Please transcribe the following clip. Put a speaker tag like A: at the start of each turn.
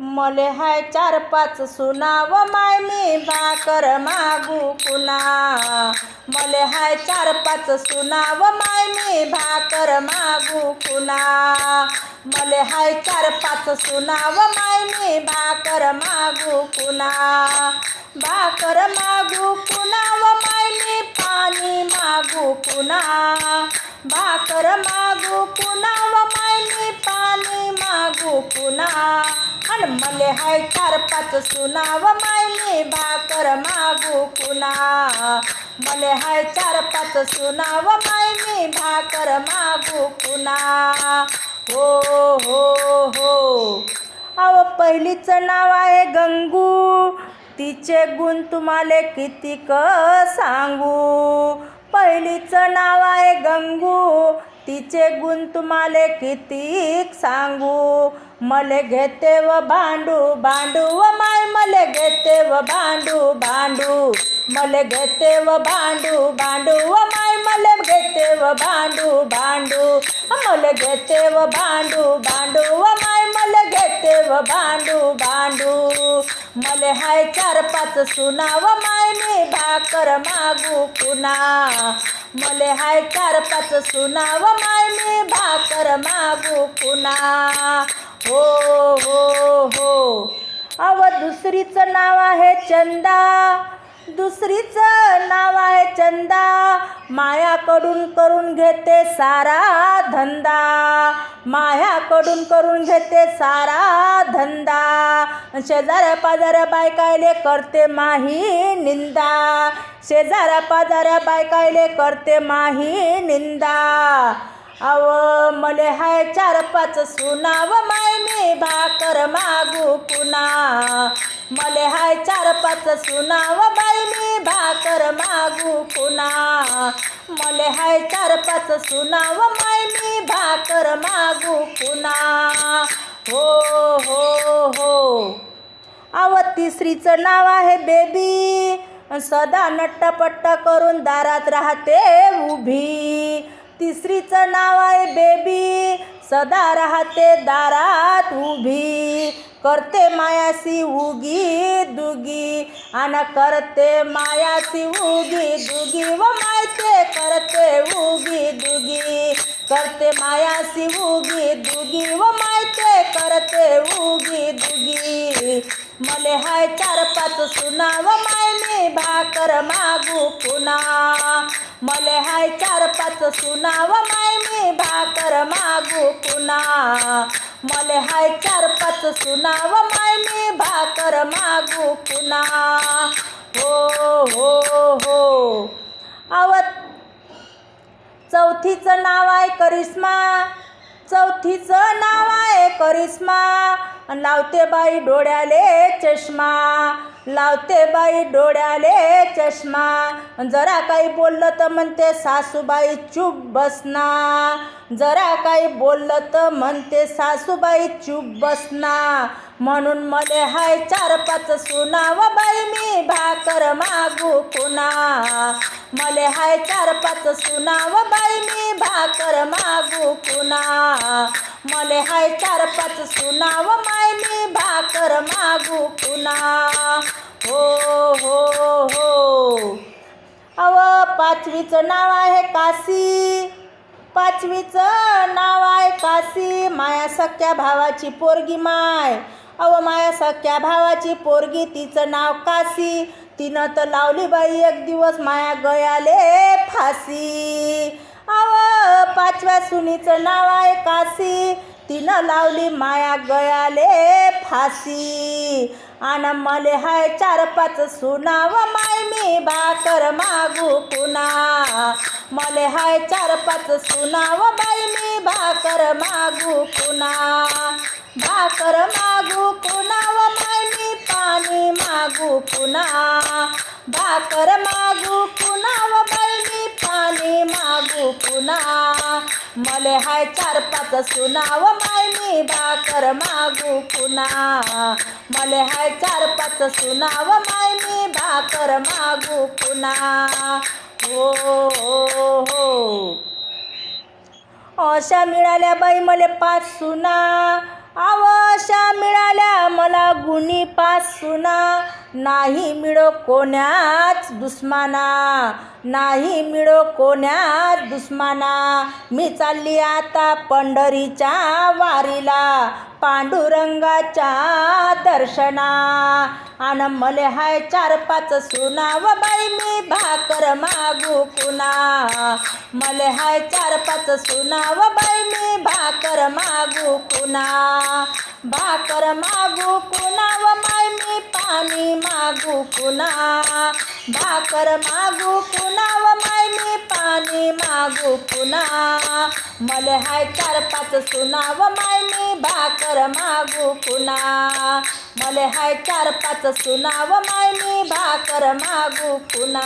A: मले हाय चार पाच सुनाव माय मी भाकर मागू पुन्हा. मले हाय चार पाच सुनाव माय मी भाकर मागू पुन्हा. मले हाय चार पाच सुनाव माय मी भाकर मागू पुन्हा. भाकर मागू पुनाव माय मी पाणी मागू पुन्हा. भाकर मागू पुनाव माय मी पाणी मागू पुन्हा. मान मले हाय चार पाच सुनाव मायली भाकर मागू पुन्हा मले हाय चार पाच सुनाव मायली भाकर मागू पुन्हा हो हो हो. अव पहिलीचं नाव आहे गंगू. तिचे गुण तुम्हाला किती क सांगू? पहिलीचं नाव आहे गंगू. तिचे गुण तुम्हाला किती सांगू? मले घेते व भांडू भांडू व माय मले घेते व भांडू भांडू. मले घेते व भांडू भांडू व माय मले घेते व भांडू भांडू. मले घेते व भांडू भांडू व माय मले घेते व भांडू भांडू. मले हाय चार पाच सुना व माय मी भाकर मागू पुन्हा मले हाय चार पाच सुना व माय मी भाकर मागू पुन्हा हो हो हो. अव दुसरीचं नाव आहे चंदा. दुसरीचं नाव आहे चंदा. मायाकडून करून घेते सारा धंदा. मायाकडून करून घेते सारा धंदा. शेजाऱ्या पाजाऱ्या बायकायले करते माही निंदा. शेजाऱ्या पाजाऱ्या बायकायले करते माही निंदा. अव मले हाय चार पाच सुनाव माय मी भाकर मागू पुन्हा. मले हाय चार पाच सुनाव बाई मी भाकर मागू पुन्हा. मले हाय चार पाच सुनाव माय मी भाकर मागू पुन्हा. हो हो हो. आव तिसरीचं नाव आहे बेबी. सदा नट्टापट्ट करून दारात राहते उभी. तिसरीचं नाव आहे बेबी. सदा राहते दारात उभी. करते मायासी उगी दुगी. आणि करते मायासी उगी दुगी. व मायते करते उगी दुगी. करते मायासी उगी दुगी. व मायते करते उगी दुगी. मले हाय चार पाच सुना. व मायनी भाकर मागू पुन्हा मले हाय चार पाच सुना. व मायनी भाकर मागू पुन्हा मले हाय चार पाच सुनाव माय मी भाकर मागू पुन्हा. हो हो हो. आवत चौथीचं नाव आहे करिश्मा. चौथीचं नाव आहे करिश्मा. लावते बाई डोळ्याले चष्मा. लावते बाई डोळ्याले चष्मा. जरा काही बोललं तर म्हणते सासूबाई चूप बसना. जरा काही बोललं तर म्हणते सासूबाई चूप बसना. म्हणून मले हाय चार पाच सुना. व बाई मी भाकर मागू पुन्हा मले हाय चार पाच सुना. व बाई मी भाकर मागू पुन्हा मले हाय चार पाच सुना. व माय मी भाकर मागू पुन्हा हो हो हो. अव पाचवीचं नाव आहे काशी. पाचवीचं नाव आहे काशी. माया सख्या भावाची पोरगी माय. अव माया सख्या भावाची पोरगी तिचं नाव काशी. तिनं तर लावली बाई एक दिवस माया गयाले फाशी. अव पाचव्या सुनीचं नाव आहे काशी. तिनं लावली माया गळाले फाशी. आणि मले हाय चार पाच सुनाव माय मी भाकर मागू पुन्हा. मले हाय चार पाच सुनाव बाई मी भाकर मागू पुन्हा. भाकर मागू पुन्हा माय मी पाणी मागू पुन्हा. भाकर मागू मले हाय चार पाच सुनाव माय मी भाकर मागू पुन्हा. मले हाय चार पाच सुनाव माय मी भाकर मागू पुन्हा. हो हो हो. अशा मिळाल्या बाई मले पाच सुना. अव मिळाल्या मला गुणीपासून. नाही मिळो कोण्याच दुश्मना. नाही मिळो कोण्याच दुश्मना. मी चालली आता पंढरीच्या वारीला. पांडुरंगाच्या दर्शना. आन मले हाय चार पाच सुनाव बाई मी भाकर मागू कुणा मले हाय चार पाच सुनाव बाई मी भाकर मागू कुणा भाकर मागू कुणा व माय मी पाणी मागू कुणा भाकर मागू कुणा व माय मी पाणी मागू कुणा मले हाय चार पाच सुना व माय मी भाकर मागू पुना मले हाय चार पाच सुना व माय मी भाकर मागू पुना